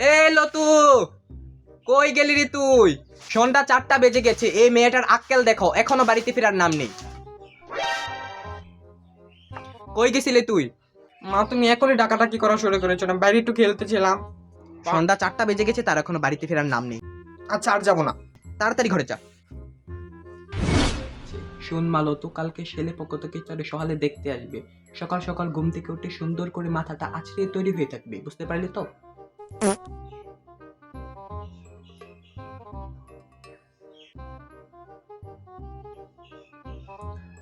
এ লতু কই গেলি রে তুই? সন্ধ্যা চারটা বেজে গেছে এই মেয়েটার আক্কেল দেখো এখনও বাড়িতে ফেরার নাম নেই। কই গেছিলি তুই? মা তুমি এখনই ডাকাডাকি করা শুরু করেছ না বাইরে একটু খেলতেছিলাম সন্ধ্যা চারটা বেজে গেছে তার এখনও বাড়িতে ফেরার নাম নেই। আচ্ছা আর যাব না। তাড়াতাড়ি ঘরে যা। শোন মালো তো কালকে ছেলে পক্ষ থেকে তোরে সকালে দেখতে আসবে। সকাল সকাল ঘুম থেকে উঠে সুন্দর করে মাথাটা আছড়ে তৈরি হয়ে থাকবে বুঝতে পারলি তো?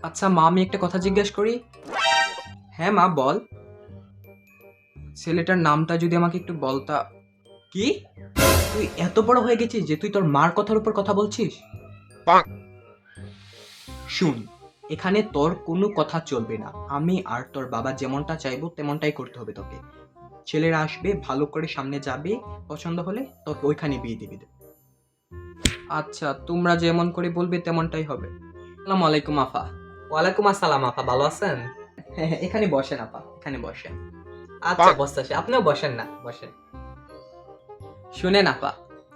আচ্ছা মা আমি একটা কথা জিজ্ঞেস করি। হ্যাঁ মা বল। ছেলেটার নামটা যদি আমাকে একটু বলতা কি? তুই এত বড় হয়ে গেছিস যে তুই তোর মার কথার উপর কথা বলছিস? শুন এখানে তোর কোনো কথা চলবে না। আমি আর তোর বাবা যেমনটা চাইব তেমনটাই করতে হবে তোকে। ছেলেরা আসবে ভালো করে সামনে যাবে পছন্দ হলে তোকে ওইখানে বিয়ে দিবি। আচ্ছা তোমরা যেমন করে বলবে তেমনটাই হবে। আসসালামু আলাইকুম আফা। ওয়ালাইকুম আসসালাম আফা। ভালো আছেন? হ্যাঁ হ্যাঁ, এখানে বসেন আপা এখানে বসেন। আচ্ছা বসতে আপনিও বসেন না বসেন। শুনেন আপা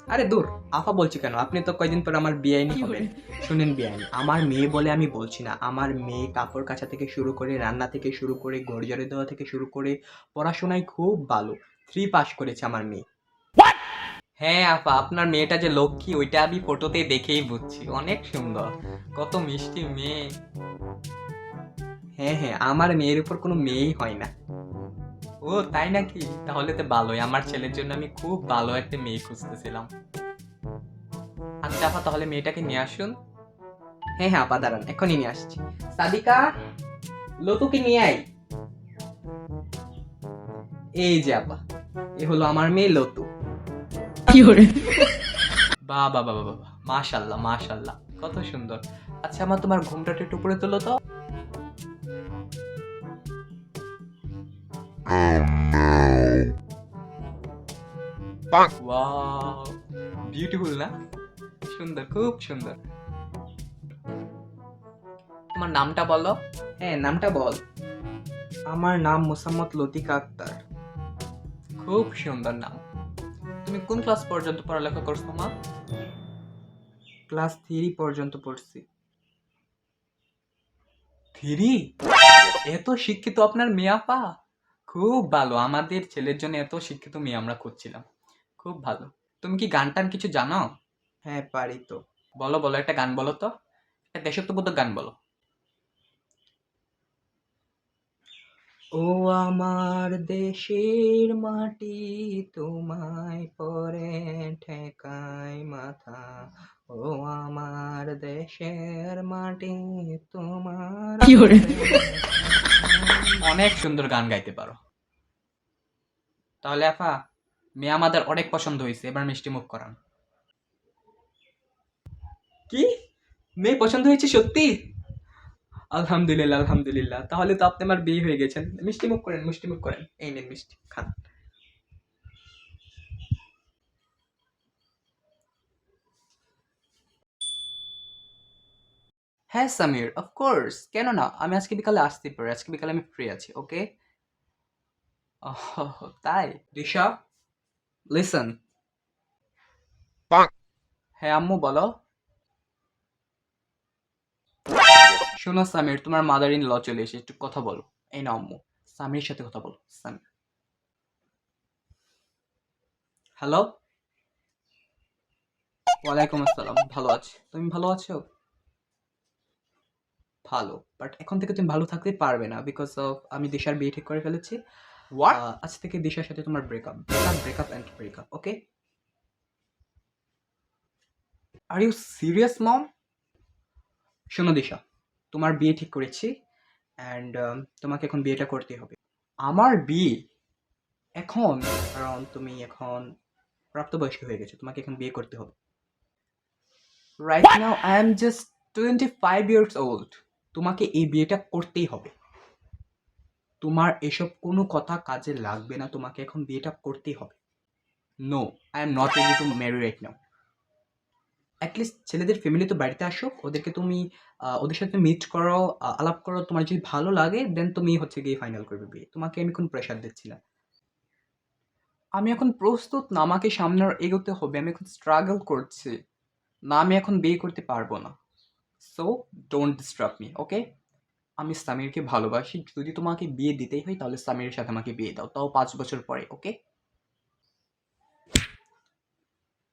আরে দূর আফা বলছি কেন? আপনি তো কয়দিন পর আমার বিআইনি হবেন। শুনেন বিআইনি আমার মেয়ে বলে আমি বলছি না। আমার মেয়ে কাপড় কাচা থেকে শুরু করে রান্না থেকে শুরু করে গড়জরে দেওয়া থেকে শুরু করে পড়াশোনায় খুব ভালো থ্রি পাস করেছে আমার মেয়ে। হ্যাঁ আপা আপনার মেয়েটা যে লক্ষ্মী ওইটা আমি ফটোতে দেখেই বুঝছি। অনেক সুন্দর। কত মিষ্টি মেয়ে। হ্যাঁ হ্যাঁ আমার মেয়ের উপর কোনো মেয়েই হয় না। ও তাই নাকি? তাহলে তো ভালোই। আমার ছেলের জন্য আমি খুব ভালো একটা মেয়ে খুঁজতেছিলাম। আচ্ছা আপা তাহলে মেয়েটাকে নিয়ে আসুন। হ্যাঁ হ্যাঁ আপা দাঁড়ান এখনই নিয়ে আসছি। সাদিকা লতুকে নিয়ে আই এই যে আপা এ হলো আমার মেয়ে লতু। বাহ বাবা বাহ বাহ মাশাল্লাহ মাশাল্লাহ কত সুন্দর। আচ্ছা আমার তোমার ঘুমটা একটু উপরে তোলো তো। ওয়াও বিউটিফুল না সুন্দর খুব সুন্দর। তোমার নামটা বলো। হ্যাঁ নামটা বল। আমার নাম মোসাম্মদ লতিকা আক্তার। খুব সুন্দর নাম। তুমি কোন ক্লাস পর্যন্ত পড়ালেখা করছ মা? ক্লাস থ্রি পর্যন্ত পড়ছি। থ্রি? এত শিক্ষিত আপনার মিয়াপা খুব ভালো। আমাদের ছেলের জন্য এত শিক্ষিত মেয়ে আমরা খুঁজছিলাম। খুব ভালো। তুমি কি গান টান কিছু জানো? হ্যাঁ পারি তো। বলো বলো একটা গান বলো তো। একটা দেশত্ববোধক গান বলো। ও আমার দেশের মাটি তোমায় পরে ঠেকায় মাথা। ও আমার দেশের মাটি তোমার অনেক সুন্দর গান গাইতে পারো। তাহলে আফা, মেয়ে আমাদের অনেক পছন্দ হয়েছে, এবার মিষ্টি মুখ করান। কি? মেয়ে পছন্দ হয়েছে সত্যি? আলহামদুলিল্লাহ আলহামদুলিল্লাহ। তাহলে তো আপনি আমার বিয়ে হয়ে গেছেন মিষ্টি মুখ করেন, মিষ্টি মুখ করেন। এই নিন মিষ্টি, খান। হ্যাঁ সামির অফকোর্স কেন না আমি আজকে বিকালে আসতে পারি আজকে বিকালে আমি ফ্রি আছি ওকে তাই? দিশা লিসন হ্যাঁ আম্মু বলো। শোনো সামির তোমার মাদার ইন ল চলে এসে একটু কথা বলো। এই না আম্মু সামির সাথে কথা বলো সামির। হ্যালো ওয়ালাইকুম আসসালাম ভালো আছি তুমি ভালো আছো? ভালো। বাট এখন থেকে তুমি ভালো থাকতে পারবে না বিকজ অফ আমি দিশার বিয়ে ঠিক করে ফেলেছি। আজ থেকে দিশার সাথে তোমার breakup breakup breakup and breakup okay are you serious mom শোনো দিশা তোমার বিয়ে ঠিক করেছি অ্যান্ড তোমাকে এখন বিয়েটা করতে হবে। আমার বিয়ে এখন কারণ তুমি এখন প্রাপ্তবয়স্ক হয়ে গেছো তোমাকে এখন বিয়ে করতে হবে। Right now I am just twenty five years old তোমাকে এই বিয়েটা করতেই হবে। তোমার এসব কোনো কথা কাজে লাগবে না, তোমাকে এখন বিয়েটা করতেই হবে। No I am not ready to marry right now at least ছেলেদের ফ্যামিলি তো বাড়িতে আসুক, ওদেরকে তুমি ওদের সাথে মিট করো আলাপ করো, তোমার যদি ভালো লাগে দেন তুমি হচ্ছে গিয়ে ফাইনাল করবে বিয়ে। তোমাকে আমি কোনো প্রেশার দিচ্ছি না। আমি এখন প্রস্তুত না, আমাকে সামনে এগোতে হবে, আমি এখন স্ট্রাগল করছি। না, আমি এখন বিয়ে করতে পারব না। So don't disturb me okay আমি সামিরকে ভালোবাসি যদি তোমাকে বিয়ে দিতেই হয় তাহলে সামিরের সাথে আমাকে বিয়ে দাও তাও পাঁচ বছর পরে ওকে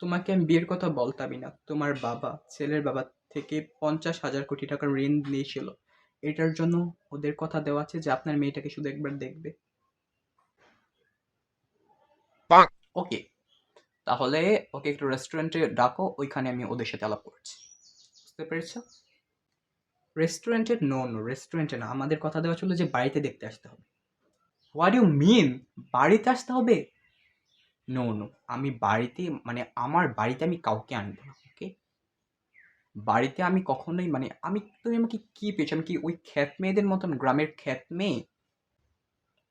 তোমাকে আমি বিয়ের কথা বলতামই না। তোমার বাবা ছেলের বাবা থেকে পঞ্চাশ হাজার কোটি টাকার ঋণ নিয়েছিল। এটার জন্য ওদের কথা দেওয়া আছে যে আপনার মেয়েটাকে শুধু একবার দেখবে। ওকে তাহলে ওকে একটু রেস্টুরেন্টে ডাকো ওইখানে আমি ওদের সাথে আলাপ করছি। বুঝতে পেরেছ? রেস্টুরেন্টে নো নো রেস্টুরেন্টে না। আমাদের কথা দেওয়া ছিল যে বাড়িতে দেখতে আসতে হবে। হোয়াট ইউ মিন বাড়িতে আসতে হবে? নো নো আমি বাড়িতে মানে আমার বাড়িতে আমি কাউকে আনব না ওকে বাড়িতে আমি কখনোই মানে আমি তুমি আমাকে কি পেয়েছ? আমি কি ওই খ্যাত মেয়েদের মতন গ্রামের খ্যাত মেয়ে?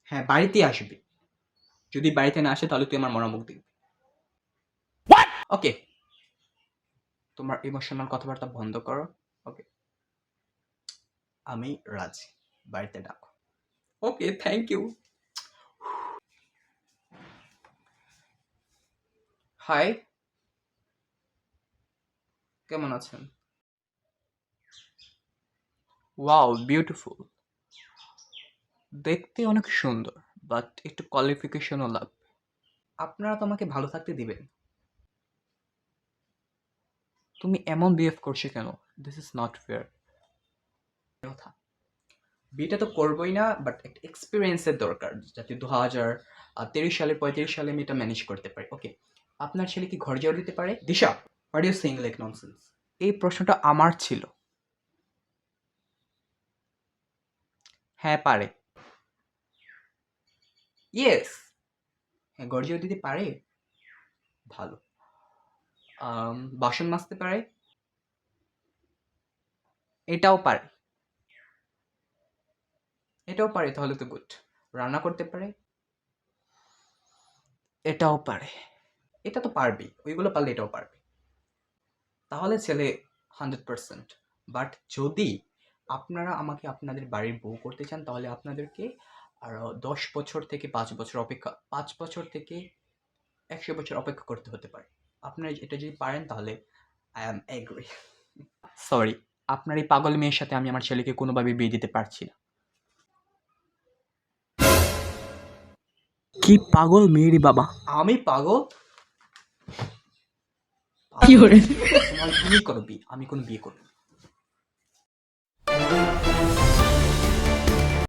হ্যাঁ বাড়িতে আসবে। যদি বাড়িতে না আসে তাহলে তুই আমার মরামুখ দেখবি। ওকে তোমার ইমোশনাল কথাবার্তা বন্ধ করো ওকে আমি রাজি, বাড়িতে ডাকো। ওকে থ্যাংক ইউ হাই কেমন আছেন? ওয়াও বিউটিফুল দেখতে অনেক সুন্দর বাট একটু কোয়ালিফিকেশনও লাগবে। আপনারা তো আমাকে ভালো থাকতে দিবেন। তুমি এমন বিহেভ করছ কেন? দিস ইজ নট ফেয়ার কথা। বিয়েটা তো করবোই না বাট একটা এক্সপিরিয়েন্সের দরকার যাতে দু হাজার তিরিশ সালে পঁয়ত্রিশ সালে আমি এটা ম্যানেজ করতে পারি। ওকে আপনার ছেলে কি ঘর যাওয়া দিতে পারে? Disha what you sing like nonsense এই প্রশ্নটা আমার ছিল। হ্যাঁ পারে। ইয়েস হ্যাঁ গর্জিও দিতে পারে? ভালো। বাসন মাজতে পারে। এটাও পারে। এটাও পারে, তাহলে তো গুড রান্না করতে পারে। এটাও পারে। এটা তো পারবেই, ওইগুলো পারলে এটাও পারবে। তাহলে ছেলে হান্ড্রেড পার্সেন্ট বাট যদি আপনারা আমাকে আপনাদের বাড়ির বউ করতে চান, তাহলে আপনাদেরকে আরও দশ বছর থেকে পাঁচ বছর অপেক্ষা, পাঁচ বছর থেকে একশো বছর অপেক্ষা করতে হতে পারে। আপনারা এটা যদি পারেন তাহলে আই অ্যাম এগ্রি সরি আপনার এই পাগল মেয়ের সাথে আমি আমার ছেলেকে কোনোভাবে বিয়ে দিতে পারছি না। কি পাগল মেয়েরই বাবা। আমি পাগল? কি করে? তোমার তুমি করো বিয়ে আমি কোন বিয়ে করব।